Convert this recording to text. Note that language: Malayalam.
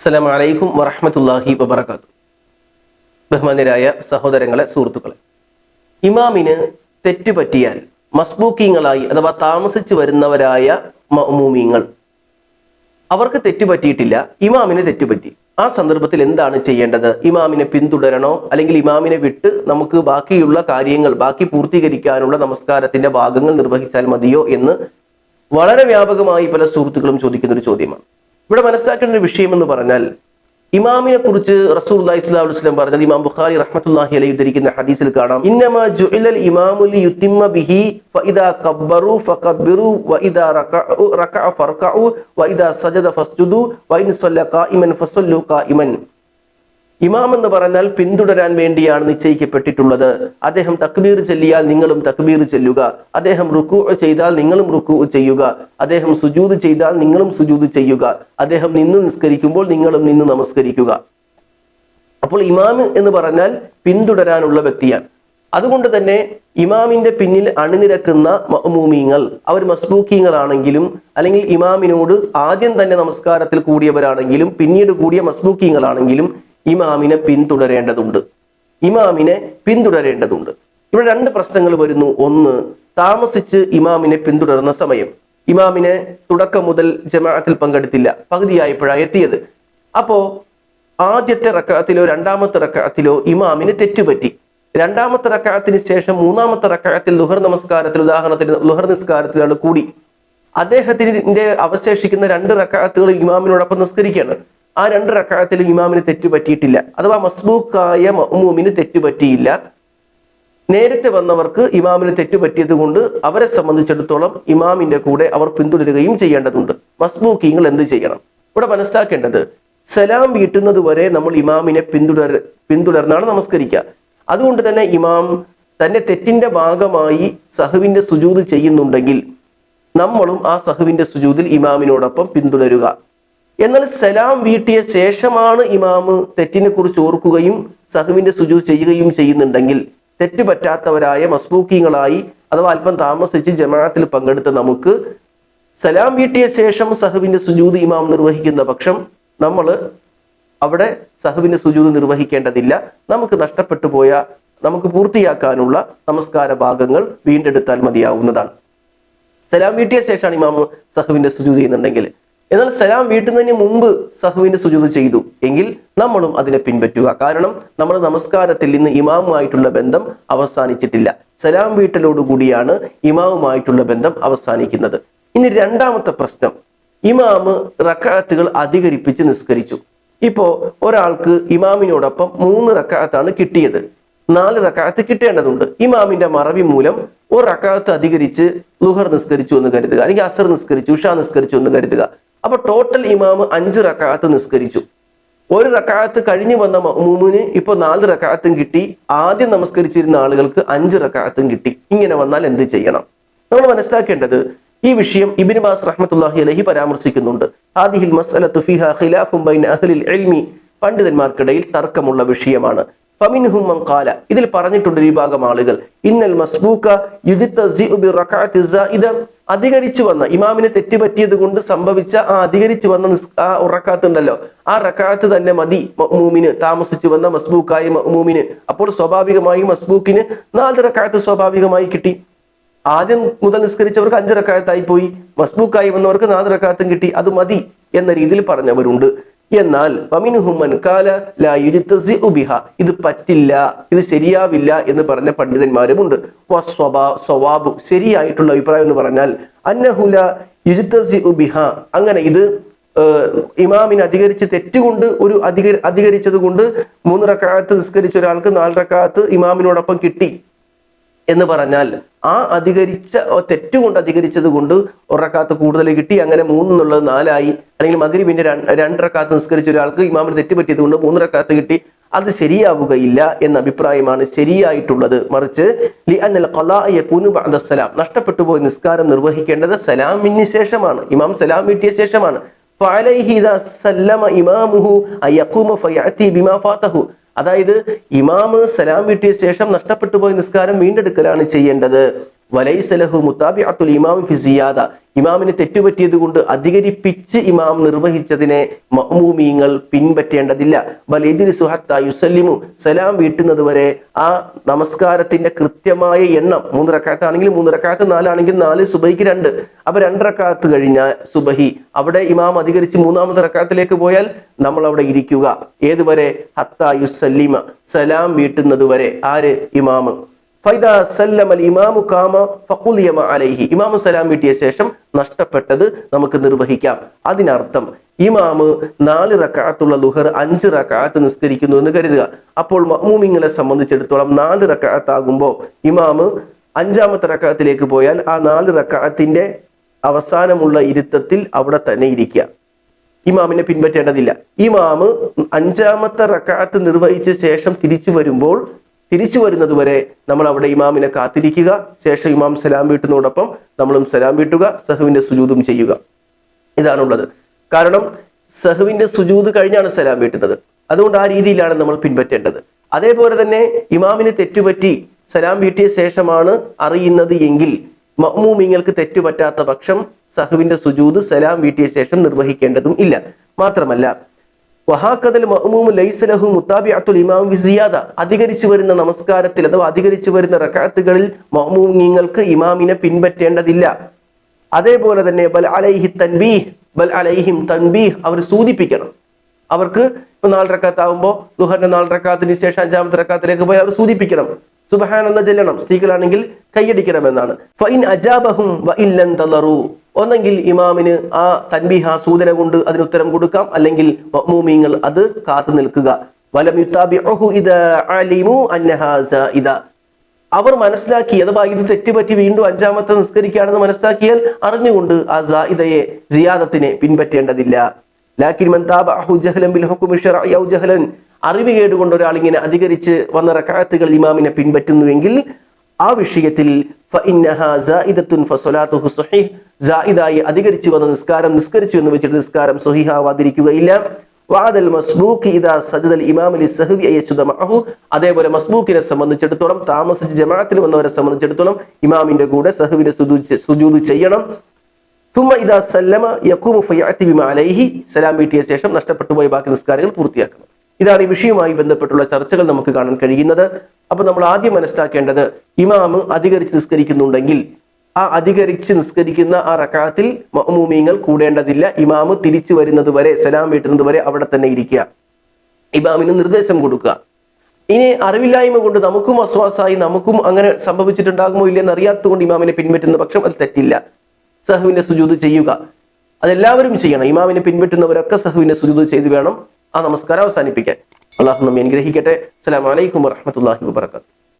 അസ്സലാമു അലൈക്കും വറഹ്മത്തുള്ളാഹി വബറകാത്തു ബഹുമാന്യരായ സഹോദരങ്ങളെ സുഹൃത്തുക്കളെ ഇമാമിന് തെറ്റ് പറ്റിയാൽ മസ്ബൂക്കിങ്ങളായി അഥവാ താമസിച്ചു വരുന്നവരായ മൂമിങ്ങൾ അവർക്ക് തെറ്റുപറ്റിയിട്ടില്ല ഇമാമിന് തെറ്റുപറ്റി ആ സന്ദർഭത്തിൽ എന്താണ് ചെയ്യേണ്ടത്? ഇമാമിനെ പിന്തുടരണോ? അല്ലെങ്കിൽ ഇമാമിനെ വിട്ട് നമുക്ക് ബാക്കിയുള്ള കാര്യങ്ങൾ ബാക്കി പൂർത്തീകരിക്കാനുള്ള നമസ്കാരത്തിന്റെ ഭാഗങ്ങൾ നിർവഹിച്ചാൽ മതിയോ എന്ന് വളരെ വ്യാപകമായി പല സുഹൃത്തുക്കളും ചോദിക്കുന്ന ഒരു ചോദ്യമാണ്. ഇവിടെ മനസ്സിലാക്കേണ്ട ഒരു വിഷയം എന്ന് പറഞ്ഞാൽ ഇമാമിനെ കുറിച്ച് റസൂൽ വസ്ലം പറഞ്ഞത് ഇമാം ബുഖാരി റഹ്മത്തുല്ലാഹി അലൈഹി ഉദ്ധരിക്കുന്ന ഹദീസിൽ കാണാം ഇന്നമ ഇമാമു ബിഹി റകഅ സജദ ഫസ്ജുദു സല്ല ഖായിമൻ ഫസല്ലു ഖായിമൻ ഇമാം എന്ന് പറഞ്ഞാൽ പിന്തുടരാൻ വേണ്ടിയാണ് നിശ്ചയിക്കപ്പെട്ടിട്ടുള്ളത്. അദ്ദേഹം തക്ബീർ ചെല്ലിയാൽ നിങ്ങളും തക്ബീർ ചെല്ലുക. അദ്ദേഹം റുക്കു ചെയ്താൽ നിങ്ങളും റുക്കു ചെയ്യുക. അദ്ദേഹം സുജൂത് ചെയ്താൽ നിങ്ങളും സുജൂത് ചെയ്യുക. അദ്ദേഹം നിന്ന് നിസ്കരിക്കുമ്പോൾ നിങ്ങളും നിന്ന് നമസ്കരിക്കുക. അപ്പോൾ ഇമാം എന്ന് പറഞ്ഞാൽ പിന്തുടരാനുള്ള വ്യക്തിയാണ്. അതുകൊണ്ട് തന്നെ ഇമാമിന്റെ പിന്നിൽ അണിനിരക്കുന്ന മൂമിങ്ങൾ അവർ മസ്ബൂക്കിങ്ങളാണെങ്കിലും അല്ലെങ്കിൽ ഇമാമിനോട് ആദ്യം തന്നെ നമസ്കാരത്തിൽ കൂടിയവരാണെങ്കിലും പിന്നീട് കൂടിയ മസ്ബൂക്കീങ്ങളാണെങ്കിലും ഇമാമിനെ പിന്തുടരേണ്ടതുണ്ട്. ഇമാമിനെ പിന്തുടരേണ്ടതുണ്ട്. ഇവിടെ രണ്ട് പ്രശ്നങ്ങൾ വരുന്നു. ഒന്ന് താമസിച്ച് ഇമാമിനെ പിന്തുടർന്ന സമയം. ഇമാമിനെ തുടക്കം മുതൽ ജമാഅത്തിൽ പങ്കെടുത്തില്ല. പകുതിയായപ്പോഴാണ് എത്തിയത്. അപ്പോ ആദ്യത്തെ റക്കാത്തിലോ രണ്ടാമത്തെ റക്കാത്തിലോ ഇമാമിന് തെറ്റുപറ്റി. രണ്ടാമത്തെ റക്കാത്തിന് ശേഷം മൂന്നാമത്തെ റക്കാത്തിൽ ലുഹർ നമസ്കാരത്തിൽ ഉദാഹരണത്തിന് ലുഹർ നിസ്കാരത്തിലാണ് കൂടി. അദ്ദേഹത്തിന്റെ അവശേഷിക്കുന്ന രണ്ട് റക്കാത്തുകൾ ഇമാമിനോടൊപ്പം നിസ്കരിക്കുകയാണ്. ആ രണ്ട് റക്കാത്തിലും ഇമാമിന് തെറ്റുപറ്റിയിട്ടില്ല അഥവാ മസ്ബൂക്കായ മഹ്മൂമിന് തെറ്റുപറ്റിയില്ല നേരത്തെ വന്നവർക്ക് ഇമാമിന് തെറ്റുപറ്റിയത് കൊണ്ട് അവരെ സംബന്ധിച്ചിടത്തോളം ഇമാമിന്റെ കൂടെ അവർ പിന്തുടരുകയും ചെയ്യേണ്ടതുണ്ട്. മസ്ബൂക്കിങ്ങൾ എന്ത് ചെയ്യണം? ഇവിടെ മനസ്സിലാക്കേണ്ടത് സലാം വീട്ടുന്നത് വരെ നമ്മൾ ഇമാമിനെ പിന്തുടർ പിന്തുടർന്നാണ് നമസ്കരിക്കുക. അതുകൊണ്ട് തന്നെ ഇമാം തന്റെ തെറ്റിന്റെ ഭാഗമായി സഹുവിന്റെ സുജൂത് ചെയ്യുന്നുണ്ടെങ്കിൽ നമ്മളും ആ സഹുവിന്റെ സുജൂതിൽ ഇമാമിനോടൊപ്പം പിന്തുടരുക. എന്നാൽ സലാം വീട്ടിയ ശേഷമാണ് ഇമാമ് തെറ്റിനെ കുറിച്ച് ഓർക്കുകയും സഹുവിന്റെ സുജു ചെയ്യുകയും ചെയ്യുന്നുണ്ടെങ്കിൽ തെറ്റ് പറ്റാത്തവരായ മസ്ബൂക്കിങ്ങളായി അഥവാ അല്പം താമസിച്ച് ജമാഅത്തിൽ പങ്കെടുത്ത നമുക്ക് സലാം വീട്ടിയ ശേഷം സഹുവിന്റെ സുജൂത് ഇമാം നിർവഹിക്കുന്ന പക്ഷം നമ്മൾ അവിടെ സഹുവിന്റെ സുജൂത് നിർവഹിക്കേണ്ടതില്ല. നമുക്ക് നഷ്ടപ്പെട്ടു പോയ നമുക്ക് പൂർത്തിയാക്കാനുള്ള നമസ്കാര ഭാഗങ്ങൾ വീണ്ടെടുത്താൽ മതിയാവുന്നതാണ്. സലാം വീട്ടിയ ശേഷമാണ് ഇമാമ് സഹുവിന്റെ സുജൂത് ചെയ്യുന്നുണ്ടെങ്കിൽ. എന്നാൽ സലാം വീട്ടുന്നതിന് മുമ്പ് സഹുവിന്റെ സുജൂത് ചെയ്തു. എങ്കിൽ നമ്മളും അതിനെ പിൻപറ്റുക. കാരണം നമ്മുടെ നമസ്കാരത്തിൽ ഇന്ന് ഇമാമുമായിട്ടുള്ള ബന്ധം അവസാനിച്ചിട്ടില്ല. സലാം വീട്ടലോടുകൂടിയാണ് ഇമാമുമായിട്ടുള്ള ബന്ധം അവസാനിക്കുന്നത്. ഇനി രണ്ടാമത്തെ പ്രശ്നം. ഇമാമ് റക്കാത്തുകൾ അധികരിപ്പിച്ച് നിസ്കരിച്ചു. ഇപ്പോ ഒരാൾക്ക് ഇമാമിനോടൊപ്പം മൂന്ന് റക്കാത്താണ് കിട്ടിയത്. നാല് റക്കാത്ത് കിട്ടേണ്ടതുണ്ട്. ഇമാമിന്റെ മറവി മൂലം ഒരു റക്കാത്ത് അധികരിച്ച് ലുഹർ നിസ്കരിച്ചു എന്ന് കരുതുക. അല്ലെങ്കിൽ അസർ നിസ്കരിച്ചു ഉഷ നിസ്കരിച്ചു എന്ന് കരുതുക. അപ്പൊ ടോട്ടൽ ഇമാമ് അഞ്ച് റക്കാത്ത് നിസ്കരിച്ചു. ഒരു റക്കാത്ത് കഴിഞ്ഞു വന്ന മൂമിന് ഇപ്പൊ നാല് റക്കാത്തും കിട്ടി. ആദ്യം നമസ്കരിച്ചിരുന്ന ആളുകൾക്ക് അഞ്ച് റക്കാത്തും കിട്ടി. ഇങ്ങനെ വന്നാൽ എന്ത് ചെയ്യണം? നമ്മൾ മനസ്സിലാക്കേണ്ടത് ഈ വിഷയം ഇബിൻ ബാസ് റഹ്മത്തുല്ലാഹി അലഹി പരാമർശിക്കുന്നുണ്ട്. ആദിഹിൽ മസ്അലത്തു ഫിഹ ഖിലാഫും ബൈൻ അഹ്ലിൽ ഇൽമി. പണ്ഡിതന്മാർക്കിടയിൽ തർക്കമുള്ള വിഷയമാണ്. ഫമിൻഹും ഇതിൽ പറഞ്ഞിട്ടുണ്ട് വിഭാഗം ആളുകൾ. ഇന്നൽ മസ്ബൂക ഇത് അധികരിച്ചു വന്ന ഇമാമിന് തെറ്റുപറ്റിയത് കൊണ്ട് സംഭവിച്ച ആ അധികരിച്ചു വന്ന ആ ഉറക്കാത്ത് ഉണ്ടല്ലോ. ആ റക്കാത്ത് തന്നെ മതി മൂമിന് താമസിച്ചു വന്ന മസ്ബൂക്കായ മൂമിന് അപ്പോൾ സ്വാഭാവികമായി മസ്ബൂക്കിന് നാല് റക്കാത്ത് സ്വാഭാവികമായി കിട്ടി. ആദ്യം മുതൽ നിസ്കരിച്ചവർക്ക് അഞ്ച് പോയി. മസ്ബൂക്കായി വന്നവർക്ക് നാല് റക്കാത്തും കിട്ടി. അത് മതി എന്ന രീതിയിൽ പറഞ്ഞവരുണ്ട്. എന്നാൽ ഇത് പറ്റില്ല ഇത് ശരിയാവില്ല എന്ന് പറഞ്ഞ പണ്ഡിതന്മാരുമുണ്ട്. സ്വവാബു ശരിയായിട്ടുള്ള അഭിപ്രായം എന്ന് പറഞ്ഞാൽ അന്നഹുല അങ്ങനെ ഇത് ഇമാമിന് അധികരിച്ച് തെറ്റുകൊണ്ട് ഒരു അധിക അധികരിച്ചത് കൊണ്ട് മൂന്ന് റക്കാത്ത് നിസ്കരിച്ച ഒരാൾക്ക് നാല് റക്കാത്ത് ഇമാമിനോടൊപ്പം കിട്ടി എന്ന് പറഞ്ഞാൽ ആ അധികരിച്ച തെറ്റുകൊണ്ട് അധികരിച്ചത് കൊണ്ട് ഒരക്കാത്ത് കൂടുതൽ കിട്ടി. അങ്ങനെ മൂന്നുള്ളത് നാലായി. അല്ലെങ്കിൽ മകരിബിന്റെ രണ്ടരക്കാത്ത് നിസ്കരിച്ച ഒരാൾക്ക് ഇമാമിന് തെറ്റ് പറ്റിയത് കൊണ്ട് മൂന്നരക്കാത്ത് കിട്ടി. അത് ശരിയാവുകയില്ല എന്ന അഭിപ്രായമാണ് ശരിയായിട്ടുള്ളത്. മറിച്ച് സലാം. നഷ്ടപ്പെട്ടു പോയി നിസ്കാരം നിർവഹിക്കേണ്ടത് സലാമിന് ശേഷമാണ്. ഇമാം സലാം വീട്ടിയ ശേഷമാണ്. ഫഅലൈഹി സല്ലമ ഇമാമുഹു അയഖൂമ ബിമാ ഫാതഹു. അതായത് ഇമാമ് സലാം വീട്ടിയ ശേഷം നഷ്ടപ്പെട്ടു പോയ നിസ്കാരം വീണ്ടെടുക്കലാണ് ചെയ്യേണ്ടത്. വലൈസലഹു മുത്താബിഅത്തുൽ ഇമാമി ഫി സിയാദ. ഇമാമിന് തെറ്റുപറ്റിയത് കൊണ്ട് അധികരിപ്പിച്ച് ഇമാം നിർവഹിച്ചതിനെ മഅ്മൂമീങ്ങൾ പിൻപറ്റേണ്ടതില്ല. ബലേജിരി സുഹത്ത യുസല്ലിമു. സലാം വീട്ടുന്നത് വരെ ആ നമസ്കാരത്തിന്റെ കൃത്യമായ എണ്ണം മൂന്ന് റക്കാത്താണെങ്കിൽ മൂന്ന് റക്കാത്ത് നാലാണെങ്കിൽ നാല് സുബഹിക്ക് രണ്ട്. അപ്പൊ രണ്ട് റക്കാത്ത് കഴിഞ്ഞാൽ സുബഹി അവിടെ ഇമാം അധികരിച്ച് മൂന്നാമത്തെ റക്കാത്തിലേക്ക് പോയാൽ നമ്മൾ അവിടെ ഇരിക്കുക. ഏതുവരെ? ഹത്ത യുസല്ലിമ. സലാം വീട്ടുന്നത് വരെ. ആര്? ഇമാമ്. ഫൈദ അൽ ഇമാമു കാമ ഫഖുലിയമ അലൈഹി. ഇമാമു സലാം വീട്ടിയ ശേഷം നഷ്ടപ്പെട്ടത് നമുക്ക് നിർവഹിക്കാം. അതിനർത്ഥം ഇമാമ് നാല് റക്കാത്തുള്ള ലുഹർ അഞ്ച് റക്കാത്ത് നിസ്കരിക്കുന്നു എന്ന് കരുതുക. അപ്പോൾ മഅ്മൂമിങ്ങളെ സംബന്ധിച്ചിടത്തോളം നാല് റക്കാത്താകുമ്പോൾ ഇമാമ് അഞ്ചാമത്തെ റക്കാത്തിലേക്ക് പോയാൽ ആ നാല് റക്കാത്തിന്റെ അവസാനമുള്ള ഇരുത്തത്തിൽ അവിടെ തന്നെ ഇരിക്കുക. ഇമാമിനെ പിൻപറ്റേണ്ടതില്ല. ഇമാമ് അഞ്ചാമത്തെ റക്കാത്ത് നിർവഹിച്ച ശേഷം തിരിച്ചു വരുമ്പോൾ തിരിച്ചു വരുന്നത് വരെ നമ്മൾ അവിടെ ഇമാമിനെ കാത്തിരിക്കുക. ശേഷം ഇമാം സലാം വീട്ടുന്നതോടൊപ്പം നമ്മളും സലാം വീട്ടുക സഹുവിന്റെ സുജൂതും ചെയ്യുക. ഇതാണുള്ളത്. കാരണം സഹുവിന്റെ സുജൂത് കഴിഞ്ഞാണ് സലാം വീട്ടുന്നത്. അതുകൊണ്ട് ആ രീതിയിലാണ് നമ്മൾ പിൻപറ്റേണ്ടത്. അതേപോലെ തന്നെ ഇമാമിന് തെറ്റുപറ്റി സലാം വീട്ടിയ ശേഷമാണ് അറിയുന്നത് എങ്കിൽ മമ്മൂമിങ്ങൾക്ക് തെറ്റുപറ്റാത്ത പക്ഷം സഹുവിന്റെ സുജൂത് സലാം വീട്ടിയ ശേഷം നിർവഹിക്കേണ്ടതും ഇല്ല. മാത്രമല്ല വഹാക്കതൽ മഹ്മൂം ലൈസലഹു മുത്താബിഅത്തുൽ ഇമാം വിസിയാദ അധികരിച്ചു വരുന്ന നമസ്കാരത്തിൽ അഥവാ അധികരിച്ചു വരുന്ന റക്അത്തുകളിൽ മഹ്മൂമിങ്ങൾക്ക് ഇമാമിനെ പിൻപറ്റേണ്ടതില്ല. അതേപോലെ തന്നെ ബൽ അലൈഹി തൻബീഹ് ബൽ അലൈഹിം തൻബീഹ് അവർ സൂചിപ്പിക്കണം. അവർക്ക് നാല് റക്കാത്താവുമ്പോൾ ദുഹറിന്റെ നാല് റക്കാത്തിന് ശേഷം അഞ്ചാമത്തെ റക്കാത്തിലേക്ക് പോയി അവർ സൂചിപ്പിക്കണം. സുബഹാൻ ചെല്ലണം. സ്ത്രീകളാണെങ്കിൽ കൈയടിക്കണമെന്നാണ്. ഫൈൻ അജാബഹും വ ഇല്ലൻ തളറു ഒന്നെങ്കിൽ ഇമാമിന് ആ തൻബിഹ സൂചന കൊണ്ട് അതിന് ഉത്തരം കൊടുക്കാം. അല്ലെങ്കിൽ മമ്മൂമിങ്ങൾ അത് കാത്തു നിൽക്കുക. അവർ മനസ്സിലാക്കി അഥവാ ഇത് തെറ്റുപറ്റി വീണ്ടും അഞ്ചാമത്തെ നിസ്കരിക്കുകയാണെന്ന് മനസ്സിലാക്കിയാൽ അറിഞ്ഞുകൊണ്ട് ആ സായിദയെ ജിയാദത്തിനെ പിൻപറ്റേണ്ടതില്ല. അറിവ് കേടുകൊണ്ട് ഒരാൾ ഇങ്ങനെ അധികരിച്ച് വന്ന റക്കാത്തുകൾ ഇമാമിനെ പിൻപറ്റുന്നുവെങ്കിൽ ആ വിഷയത്തിൽ അധികരിച്ച് വന്ന നിസ്കാരം നിസ്കരിച്ചു എന്ന് വെച്ചിട്ട് നിസ്കാരം സുഹിഹാവാതിരിക്കുകയില്ല വാദൽ സജദൽ അതേപോലെ മസ്ബൂക്കിനെ സംബന്ധിച്ചിടത്തോളം താമസിച്ച് ജമാഅത്തിൽ വന്നവരെ സംബന്ധിച്ചിടത്തോളം ഇമാമിന്റെ കൂടെ സഹുവിനെ സുജൂദ് ചെയ്യണം. ഇതാ സല്ലമ യക്കൂമു ഫയഅതി ബിമ അലൈഹി. സലാം വീട്ടിയ ശേഷം നഷ്ടപ്പെട്ടു പോയ ബാക്കി നിസ്കാരങ്ങൾ പൂർത്തിയാക്കണം. ഇതാണ് ഈ വിഷയവുമായി ബന്ധപ്പെട്ടുള്ള ചർച്ചകൾ നമുക്ക് കാണാൻ കഴിയുന്നത്. അപ്പൊ നമ്മൾ ആദ്യം മനസ്സിലാക്കേണ്ടത് ഇമാമ് അധികരിച്ച് നിസ്കരിക്കുന്നുണ്ടെങ്കിൽ ആ അധികരിച്ച് നിസ്കരിക്കുന്ന ആ റക്കാത്തിൽ മഅ്മൂമീങ്ങൾ കൂടേണ്ടതില്ല. ഇമാമ് തിരിച്ചു വരുന്നത് വരെ സലാം വീട്ടുന്നത് വരെ അവിടെ തന്നെ ഇരിക്കുക. ഇമാമിന് നിർദ്ദേശം കൊടുക്കുക. ഇനി അറിവില്ലായ്മ കൊണ്ട് നമുക്കും അസ്വാസായി നമുക്കും അങ്ങനെ സംഭവിച്ചിട്ടുണ്ടാകുമോ ഇല്ലെന്ന് അറിയാത്തതുകൊണ്ട് ഇമാമിനെ പിൻപറ്റുന്ന പക്ഷം അത് തെറ്റില്ല. സഹുവിന്റെ സുജൂത് ചെയ്യുക. അതെല്ലാവരും ചെയ്യണം. ഇമാമിനെ പിൻപറ്റുന്നവരൊക്കെ സഹുവിന്റെ സുജൂത് ചെയ്ത് വേണം. ആ നമസ്കാരം അവസാനിപ്പിക്കാൻ. അള്ളാഹു നമ്മെ അനുഗ്രഹിക്കട്ടെ. അസ്സാം അലൈക്കും വറഹ്മത്തുള്ളാഹി വബറകാതുഹു.